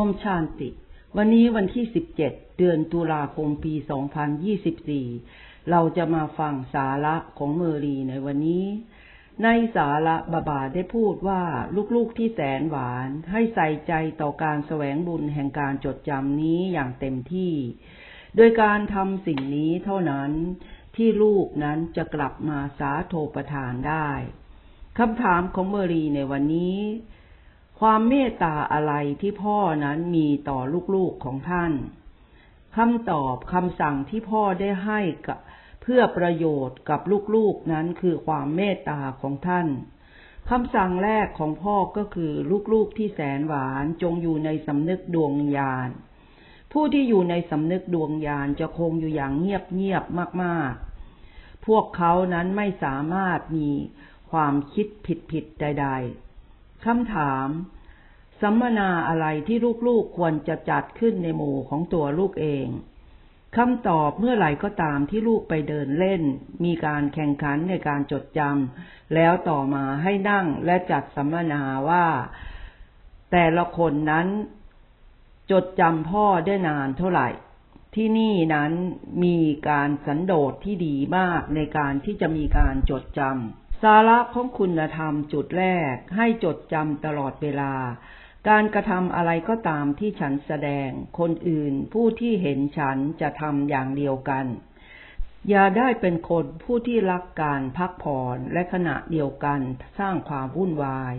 อมชานติ วันนี้วันที่ 17 เดือนตุลาคมปี 2024 เราจะมาฟังสาระของเมอรีในวันนี้ ในสาระบาบาได้พูดว่าลูกๆที่แสนหวานให้ใส่ใจต่อการแสวงบุญแห่งการจดจำนี้อย่างเต็มที่ โดยการทำสิ่งนี้เท่านั้นที่ลูกนั้นจะกลับมาสาโทประทานได้คำถามของเมอรีในวันนี้ ความเมตตาอะไรที่พ่อนั้นมีต่อลูกๆของท่านคำตอบคำสั่งที่พ่อได้ให้กับเพื่อประโยชน์กับลูกๆนั้นคือความเมตตาของท่านคำสั่งแรกของพ่อก็คือลูกๆที่แสนหวานจงอยู่ในสำนึกดวงญาณผู้ที่อยู่ในสำนึกดวงญาณจะคงอยู่อย่างเงียบๆมากๆ พวกเขานั้นไม่สามารถมีความคิดผิดๆใด ๆ คำถาม สัมมนาอะไรที่ลูกๆควรจะจัดขึ้นในหมู่ของตัวลูกเองคำตอบเมื่อไหร่ก็ตามที่ลูกไปเดินเล่น มีการแข่งขันในการจดจำแล้วต่อมาให้นั่งและจัดสัมมนาว่า แต่ละคนนั้นจดจำพ่อได้นานเท่าไหร่ ที่นี่นั้นมีการสันโดษที่ดีมากในการที่จะมีการจดจำ สาระของคุณธรรมจุดแรกให้จดจำตลอดเวลา การกระทำอะไรก็ตามที่ฉันแสดง คนอื่นผู้ที่เห็นฉันจะทำอย่างเดียวกัน อย่าได้เป็นคนผู้ที่รักการพักผ่อนและขณะเดียวกันสร้างความวุ่นวาย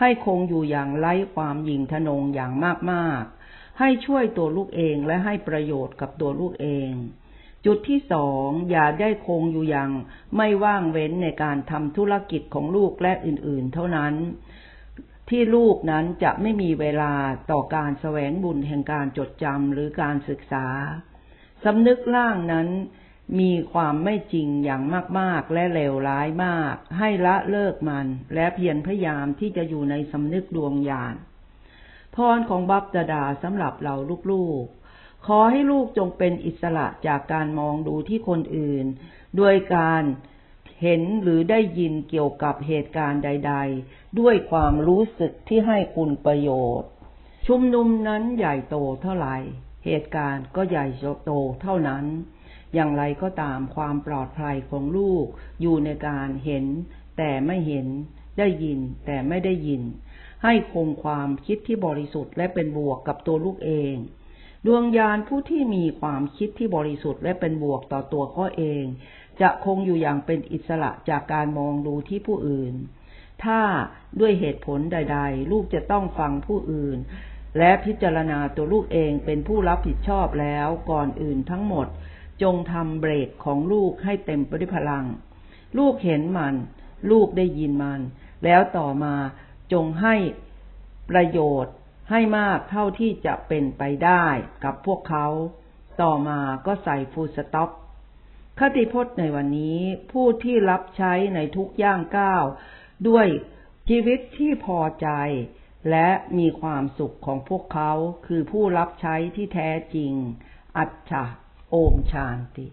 ให้คงอยู่อย่างไร้ความหยิ่งทนงอย่างมากๆ ให้ช่วยตัวลูกเองและให้ประโยชน์กับตัวลูกเอง จุดที่สองอย่าได้คงอยู่อย่าง ไม่ว่างเว้นในการทำธุรกิจของลูกและอื่นๆ เท่านั้น ที่ลูกนั้นจะไม่มีเวลาต่อการแสวงบุญแห่งการจดจำหรือการศึกษาสำนึกล่างนั้นมีความไม่จริงอย่างมาก ๆ และเลวร้ายมาก ให้ละเลิกมัน และเพียรพยายามที่จะอยู่ในสำนึกดวงญาณพรของบัพดาดาสำหรับเราลูกๆ ขอให้ลูกจงเป็นอิสระจากการมองดูที่คนอื่น ด้วยการเห็นหรือได้ยินเกี่ยวกับเหตุการณ์ใด ๆ ด้วยความรู้สึกที่ให้คุณประโยชน์ ชุมนุมนั้นใหญ่โตเท่าไหร่ เหตุการณ์ก็ใหญ่โตเท่านั้น อย่างไรก็ตามความปลอดภัยของลูกอยู่ในการเห็น แต่ไม่เห็นได้ยินแต่ไม่ได้ยิน ให้คงความคิดที่บริสุทธิ์และเป็นบวกกับตัวลูกเอง ดวงญาณผู้ที่มีความคิดที่บริสุทธิ์และเป็นบวกต่อตัวเขาเอง จะคงอยู่อย่างเป็นอิสระจากการมองดูที่ผู้อื่น ถ้าด้วยเหตุผลใด ๆ ลูกจะต้องฟังผู้อื่น และพิจารณาตัวลูกเองเป็นผู้รับผิดชอบแล้วก่อนอื่นทั้งหมด จงทำเบรกของลูกให้เต็มไปด้วยพลัง ลูกเห็นมัน ลูกได้ยินมัน แล้วต่อมาจงให้ประโยชน์ ให้มากเท่าที่จะเป็นไปได้กับพวกเขา ต่อมาก็ใส่ฟูสต็อปคติพจน์ในวันนี้ผู้ที่รับใช้ในทุกย่างก้าวด้วยชีวิตที่พอใจ และมีความสุขของพวกเขาคือผู้รับใช้ที่แท้จริง อัจฉะโอมชานติ